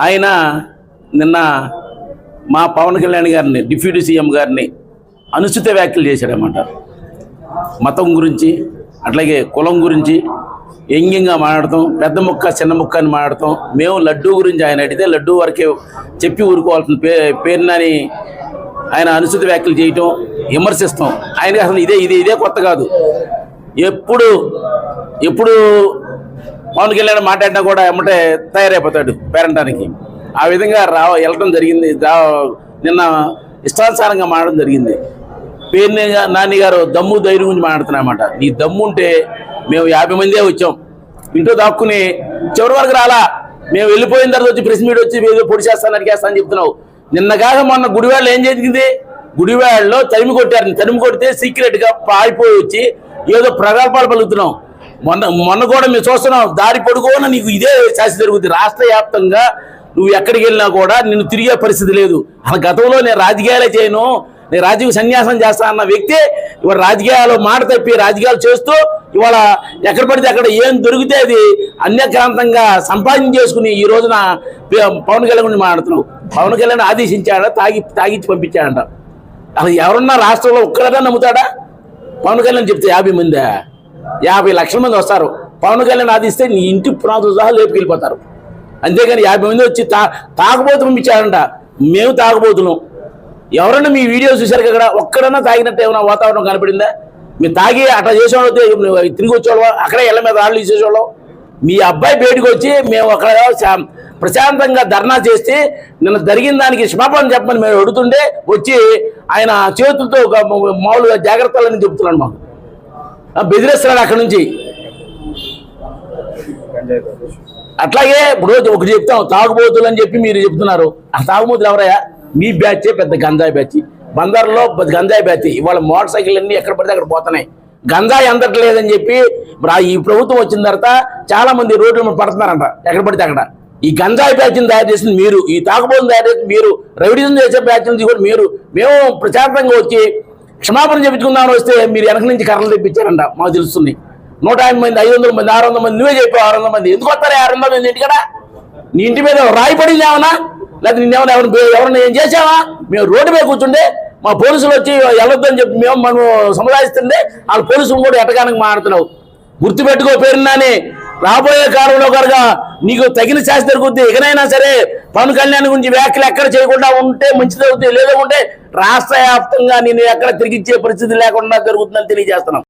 ఆయన నిన్న మా పవన్ కళ్యాణ్ గారిని డిప్యూటీ సీఎం గారిని అనుచిత వ్యాఖ్యలు చేశాడనమాట మతం గురించి అట్లాగే కులం గురించి వ్యంగ్యంగా మాట్లాడతాం పెద్ద ముక్క చిన్న ముక్క అని మాట్లాడతాం. మేము లడ్డూ గురించి ఆయన అడిగితే లడ్డూ వరకే చెప్పి ఊరుకోవాల్సిన పే పేరునని ఆయన అనుచిత వ్యాఖ్యలు చేయటం విమర్శిస్తాం. ఆయనకి అసలు ఇదే ఇదే ఇదే కొత్త కాదు. ఎప్పుడు ఎప్పుడు పవన్ కళ్యాణ్ మాట్లాడినా కూడా ఎమ్మటే తయారైపోతాడు పేరంటానికి. ఆ విధంగా రా వెళ్ళటం జరిగింది. రా- నిన్న ఇష్టానుసారంగా మాట్లాడడం జరిగింది. పేరునే నాన్నగారు దమ్ము ధైర్యం గురించి మాట్లాడుతున్నారన్నమాట. నీ దమ్ము ఉంటే మేము యాభై మందే వచ్చాం. ఇంట్లో దాక్కుని చివరి వరకు రాలా. మేము వెళ్ళిపోయిన తర్వాత వచ్చి ప్రెస్ మీట్ వచ్చి ఏదో పొడి చేస్తాను అడిగేస్తాను చెప్తున్నావు. నిన్న కాక మొన్న గుడివాళ్ళు ఏం జరిగింది? గుడివాళ్ళలో తరిమి కొట్టారు. తరిమి కొడితే సీక్రెట్గా పారిపోయి వచ్చి ఏదో ప్రగల్భాలు పలుకుతున్నాం మొన్న మొన్న కూడా మేము చూస్తున్నాం. దారి పడుకోన నీకు ఇదే శాస్తి జరుగుతుంది రాష్ట్ర వ్యాప్తంగా నువ్వు ఎక్కడికి వెళ్ళినా కూడా నిన్ను తిరిగే పరిస్థితి లేదు. అసలు గతంలో నేను రాజకీయాలే చేయను. నేను రాజకీయ సన్యాసం చేస్తా అన్న వ్యక్తి ఇవాళ రాజకీయాలు మాట తప్పి రాజకీయాలు చేస్తూ ఇవాళ ఎక్కడ పడితే అక్కడ ఏం దొరికితే అది అన్యక్రాంతంగా సంపాదన చేసుకుని ఈ రోజున పవన్ కళ్యాణ్ గురించి మాట్లాడుతున్నావు. పవన్ కళ్యాణ్ ఆదేశించాడ? తాగి తాగిచ్చి పంపించాడంట. అసలు ఎవరన్నా రాష్ట్రంలో ఒక్కడైనా నమ్ముతాడా? పవన్ కళ్యాణ్ చెప్తే యాభై మందే? యాభై లక్షల మంది వస్తారు. పవన్ కళ్యాణ్ ఆదిస్తే నీ ఇంటి పునాదులు సహా లేపుకెళ్ళిపోతారు. అంతేగాని యాభై మంది వచ్చి తా తాగబోతు పంపించారంట మేము తాగబోతున్నాం. ఎవరన్నా మీ వీడియో చూశారు కదా ఒక్కడన్నా తాగినట్టు ఏమైనా వాతావరణం కనపడిందా? మీరు తాగి అట్లా చేసేవాళ్ళు తిరిగి వచ్చేవాళ్ళు అక్కడే ఇళ్ళ మీద రాళ్ళు తీసేసేవాళ్ళం. మీ అబ్బాయి బయటకు వచ్చి మేము అక్కడ ప్రశాంతంగా ధర్నా చేస్తే నిన్న జరిగిన దానికి క్షమాపణ చెప్పమని మేము అడుగుతుంటే వచ్చి ఆయన చేతులతో ఒక మామూలుగా జాగ్రత్తలని చెప్తున్నాను మాకు. బెదిరేస్తున్నాడు అక్కడ నుంచి. అట్లాగే ఇప్పుడు ఒకటి చెప్తాం తాగుబోతులు అని చెప్పి మీరు చెప్తున్నారు. ఆ తాగుబోతులు ఎవరయ్యా? మీ బ్యాచే పెద్ద గంజాయి బ్యాచ్? బందర్లో గంజాయి బ్యాచ్. ఇవాళ మోటార్ సైకిల్ అన్ని ఎక్కడ పడితే అక్కడ పోతున్నాయి. గంజాయి అందట్లేదని చెప్పి ఈ ప్రభుత్వం వచ్చిన తర్వాత చాలా మంది రోడ్ల మీద పడుతున్నారంట. ఎక్కడ పడితే అక్కడ. ఈ గంజాయి బ్యాచ్ని తయారు చేసింది మీరు. ఈ తాగుబోతుని తయారు చేసింది మీరు. రౌడీజం చేసే బ్యాచ్ని కూడా మీరు. మేము ప్రచారంగా వచ్చి క్షమాపణ చెప్పించుకుందామని వస్తే మీరు వెనక నుంచి కర్రలు తెప్పించారంట. మాకు తెలుస్తుంది. నూట యాభై మంది ఐదు వందల మంది ఆరు వందల మంది నువ్వే చెప్పావు ఆరు వందల మంది. ఎందుకు వస్తారు? ఆరు వందల మంది ఇంటికడ నీ ఇంటి మీద రాయి పడింది ఏమన్నా? లేకపోతే నిన్నేమన్నా ఎవరు ఎవరన్నా ఏం చేసావా మేము రోడ్డు మీద కూర్చుంటే మా పోలీసులు వచ్చి వెళ్ళొద్దని చెప్పి మేము మనం సముదాయిస్తుంటే వాళ్ళ పోలీసులు కూడా ఎటకానికి మాడుతున్నావు గుర్తుపెట్టుకో పేరున్నాని రాబోయే కాలంలో కనుక నీకు తగిన శాస్త్ర జరుగుద్ది ఎగనైనా సరే పవన్ కళ్యాణ్ గురించి వ్యాఖ్యలు ఎక్కడ చేయకుండా ఉంటే మంచిది అవుతుంది ఉంటే రాష్ట్ర వ్యాప్తంగా నేను ఎక్కడ తిరిగిచ్చే పరిస్థితి లేకుండా జరుగుతుందని తెలియజేస్తున్నాం.